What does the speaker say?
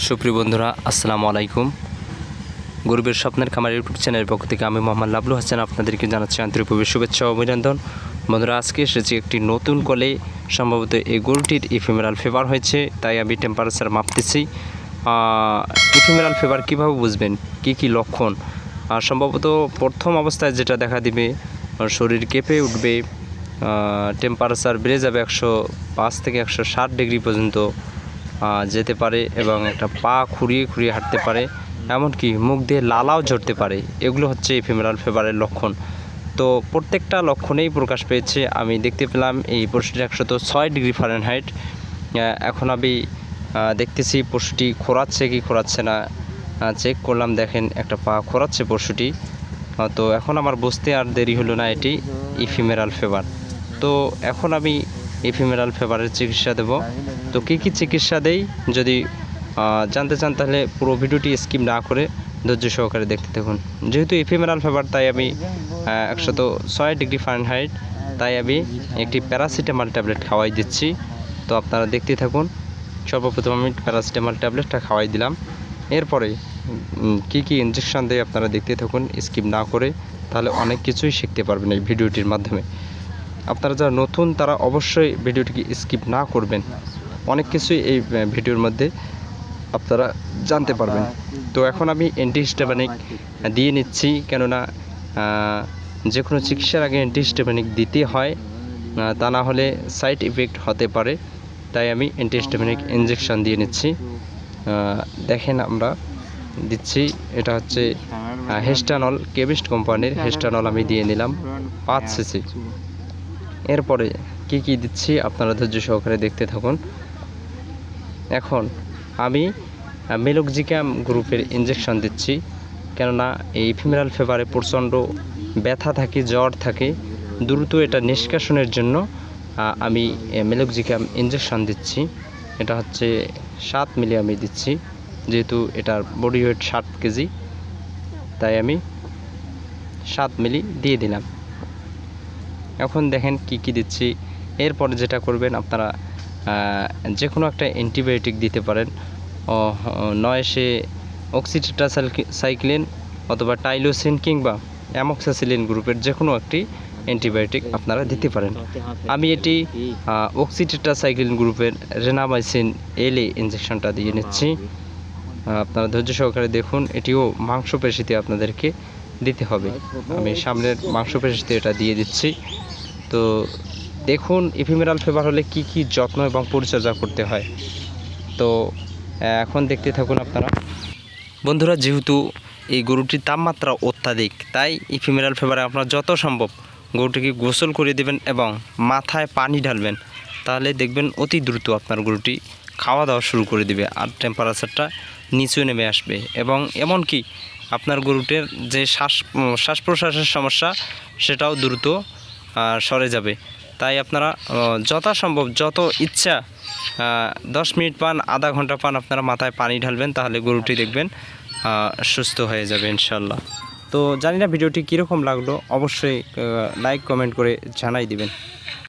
সুপ্রিয় বন্ধুরা, আসসালামু আলাইকুম। গরিবের স্বপ্নের খামার ইউটিউব চ্যানেলের পক্ষ থেকে আমি মোহাম্মদ লাবলু হাসান আপনাদেরকে জানাচ্ছি আন্তরিকভাবে শুভেচ্ছা অভিনন্দন। বন্ধুরা, আজকে এসেছি একটি নতুন কলে, সম্ভবত এই গরুটির ইফিমেরাল ফেভার হয়েছে, তাই আমি টেম্পারেচার মাপতেছি। ইফিমেরাল ফেভার কীভাবে বুঝবেন? কি কি লক্ষণ? সম্ভবত প্রথম অবস্থায় যেটা দেখা দিবে শরীর কেঁপে উঠবে টেম্পারেচার বেড়ে যাবে একশো পাঁচ থেকে একশো ষাট ডিগ্রি পর্যন্ত। যেতে পারে এবং একটা পা খুঁড়িয়ে খুঁড়িয়ে হাঁটতে পারে, এমনকি মুখ দিয়ে লালাও ঝরতে পারে। এগুলো হচ্ছে ফিমেরাল ফেভারের লক্ষণ। তো প্রত্যেকটা লক্ষণেই প্রকাশ পেয়েছে। আমি দেখতে পেলাম এই পশুটি একশত ছয় ডিগ্রি ফারেনহাইট এখন আমি দেখতেছি পশুটি খোরাচ্ছে কি খোরাচ্ছে না। চেক করলাম, দেখেন একটা পা খোরাচ্ছে পশুটি তো এখন আমার বুঝতে আর দেরি হলো না এটি ইফিমেরাল ফেভার তো এখন আমি ইফিমেরাল ফেভারের চিকিৎসা দেব। তো কী কী চিকিৎসা দেই? যদি জানতে চান তাহলে পুরো ভিডিওটি স্কিপ না করে ধৈর্য সহকারে দেখতে থাকুন। যেহেতু ইফিমেরাল ফেভার, তাই আমি একশত ছয় ডিগ্রি ফারেনহাইট, তাই আমি একটি প্যারাসিটামল ট্যাবলেট খাওয়াই দিচ্ছি। তো আপনারা দেখতে থাকুন। সর্বপ্রথম আমি প্যারাসিটামল ট্যাবলেটটা খাওয়াই দিলাম। এরপরে কি কি ইঞ্জেকশন দেয় আপনারা দেখতে থাকুন, স্কিপ না করে, তাহলে অনেক কিছুই শিখতে পারবেন এই ভিডিওটির মাধ্যমে। আপনারা যারা নতুন, তারা অবশ্যই ভিডিওটিকে স্কিপ না করবেন। অনেক কিছুই এই ভিডিওর মধ্যে আপনারা জানতে পারবেন। তো এখন আমি অ্যান্টিহিস্টামিনিক দিয়ে নিচ্ছি, কেননা যে কোনো চিকিৎসার আগে অ্যান্টিহিস্টামিনিক দিতে হয়। তা না হলে সাইড ইফেক্ট হতে পারে। তাই আমি অ্যান্টিহিস্টামিনিক ইঞ্জেকশন দিয়ে নিচ্ছি। দেখেন আমরা দিচ্ছি, এটা হচ্ছে হেস্টানল কেমিস্ট কোম্পানির হেস্টানল আমি দিয়ে নিলাম, পাঁচ সিসি এরপরে কি কি দিচ্ছি আপনারা ধৈর্য সহকারে দেখতে থাকুন। এখন আমি মেলোকজিক্যাম গ্রুপের ইঞ্জেকশন দিচ্ছি, কেননা এই ফিমেরাল ফেভারে প্রচণ্ড ব্যথা থাকে, জ্বর থাকে। দ্রুত এটা নিষ্কাশনের জন্য আমি মেলোকজিক্যাম ইঞ্জেকশন দিচ্ছি। এটা হচ্ছে সাত মিলি আমি দিচ্ছি, যেহেতু এটার বডি ওয়েট ষাট কেজি। তাই আমি সাত মিলি দিয়ে দিলাম। এখন দেখেন কি কি দিচ্ছি। এরপরে যেটা করবেন আপনারা যে কোনো একটা অ্যান্টিবায়োটিক দিতে পারেন। নয় সে অক্সিটেট্রা সাইক্লিন অথবা টাইলোসিন কিংবা অ্যামক্সাসিলিন গ্রুপের যে কোনো একটি অ্যান্টিবায়োটিক আপনারা দিতে পারেন। আমি এটি অক্সিটেট্রা সাইক্লিন গ্রুপের রেনামাইসিন এলে ইঞ্জেকশনটা দিয়ে নিচ্ছি। আপনারা ধৈর্য সহকারে দেখুন এটিও মাংসপেশিতে আপনাদেরকে দিতে হবে। আমি সামনের মাংসপেশিতে এটা দিয়ে দিচ্ছি। তো দেখুন ইফিমেরাল ফেভার হলে কি কি যত্ন এবং পরিচর্যা করতে হয়। তো এখন দেখতে থাকুন আপনারা। বন্ধুরা, যেহেতু এই গরুটির তাপমাত্রা অত্যাধিক, তাই ইফিমেরাল ফেভারে আপনার যত সম্ভব গরুটিকে গোসল করে দেবেন এবং মাথায় পানি ঢালবেন। তাহলে দেখবেন অতি দ্রুত আপনার গরুটি খাওয়া দাওয়া শুরু করে দিবে আর টেম্পারেচারটা নিচু নেমে আসবে। এবং এমনকি আপনার গরুটির যে শ্বাস শ্বাস প্রশ্বাসের সমস্যা, সেটাও দ্রুত সরে যাবে। তাই আপনারা যথাসম্ভব যত ইচ্ছা দশ মিনিট পান, আধা ঘণ্টা পান, আপনারা মাথায় পানি ঢালবেন, তাহলে গরুটি দেখবেন সুস্থ হয়ে যাবে ইনশাল্লাহ। তো জানি না ভিডিওটি কীরকম লাগল, অবশ্যই লাইক কমেন্ট করে জানাই দিবেন।